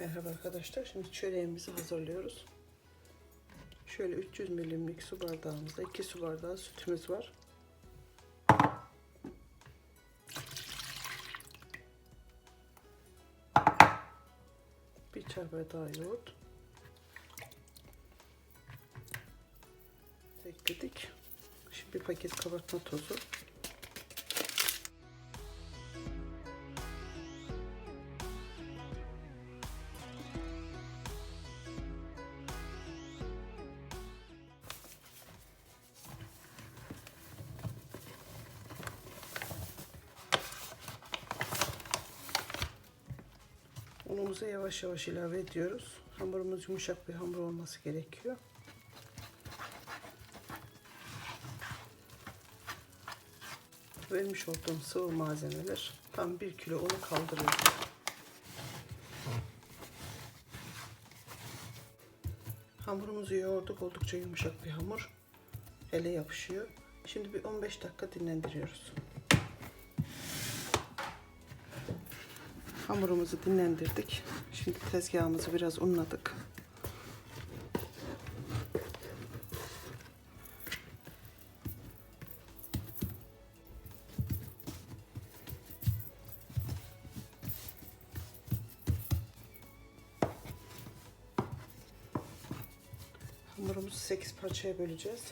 Merhaba arkadaşlar. Şimdi çöreğimizi hazırlıyoruz. Şöyle 300 milimlik su bardağımızda 2 su bardağı sütümüz var. Bir çay bardağı yoğurt. Ekledik. Şimdi bir paket kabartma tozu. Unumuzu yavaş yavaş ilave ediyoruz. Hamurumuz yumuşak bir hamur olması gerekiyor. Vermiş olduğum sıvı malzemeler tam 1 kilo unu kaldırıyor. Hamurumuzu yoğurduk. Oldukça yumuşak bir hamur. Ele yapışıyor. Şimdi bir 15 dakika dinlendiriyoruz. Hamurumuzu dinlendirdik. Şimdi tezgahımızı biraz unladık. Hamurumuzu 8 parçaya böleceğiz.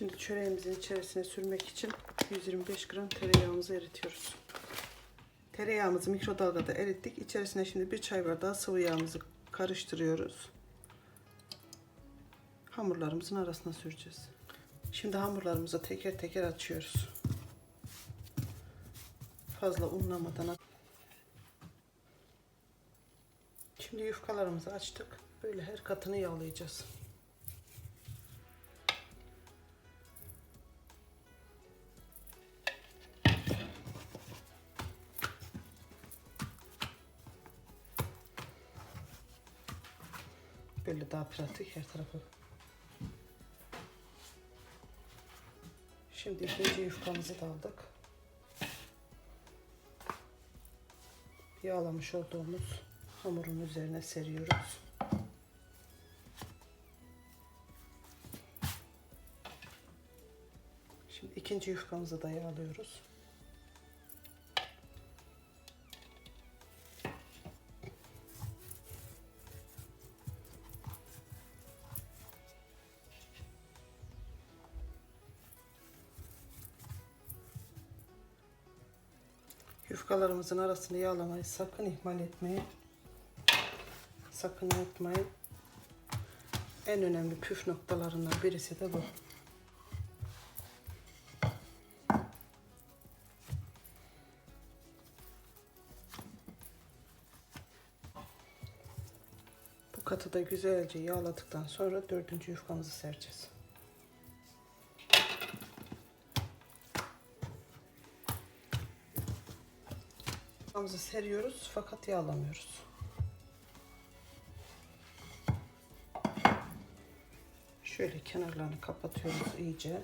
Şimdi çöreğimizin içerisine sürmek için 125 gram tereyağımızı eritiyoruz. Tereyağımızı mikrodalgada erittik. İçerisine şimdi bir çay bardağı sıvı yağımızı karıştırıyoruz. Hamurlarımızın arasına süreceğiz. Şimdi hamurlarımızı teker teker açıyoruz. Fazla unlamadan Şimdi yufkalarımızı açtık. Böyle her katını yağlayacağız. Böyle daha pratik her tarafı. Şimdi ikinci yufkamızı da aldık. Yağlamış olduğumuz hamurun üzerine seriyoruz. Şimdi ikinci yufkamızı da yağlıyoruz. Yufkalarımızın arasını yağlamayı sakın ihmal etmeyin. Sakın unutmayın. En önemli püf noktalarından birisi de bu. Bu katı da güzelce yağladıktan sonra dördüncü yufkamızı sereceğiz. Yufkamızı seriyoruz fakat yağlamıyoruz. Şöyle kenarlarını kapatıyoruz iyice.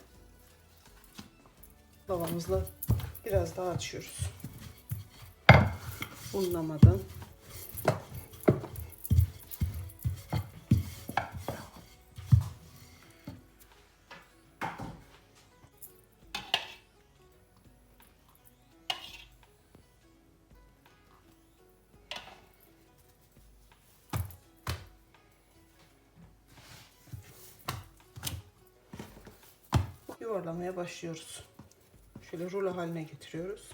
Lavamızla biraz daha açıyoruz. Unlamadan. Yuvarlamaya başlıyoruz. Şöyle rulo haline getiriyoruz.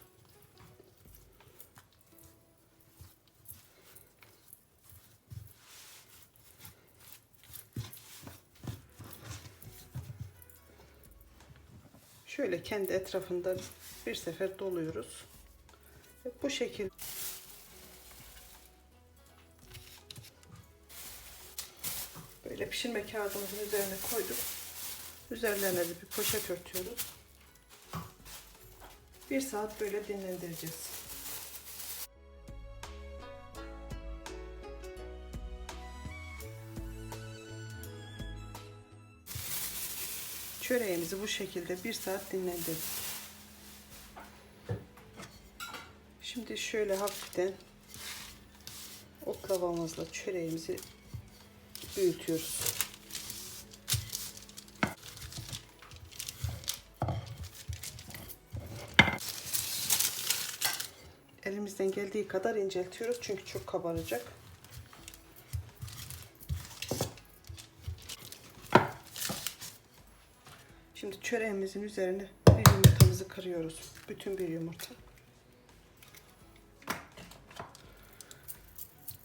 Şöyle kendi etrafında bir sefer doluyoruz. Ve bu şekilde böyle pişirme kağıdımızın üzerine koyduk. Üzerlerine de bir poşet örtüyoruz. Bir saat böyle dinlendireceğiz. Çöreğimizi bu şekilde bir saat dinlendirdik. Şimdi şöyle hafiften oklavamızla çöreğimizi büyütüyoruz. Elimizden geldiği kadar inceltiyoruz çünkü çok kabaracak. Şimdi çöreğimizin üzerine bir yumurtamızı kırıyoruz. Bütün bir yumurta.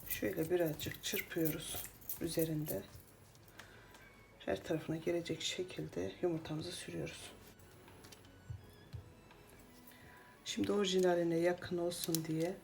Şöyle birazcık çırpıyoruz üzerinde. Her tarafına gelecek şekilde yumurtamızı sürüyoruz. Şimdi orijinaline yakın olsun diye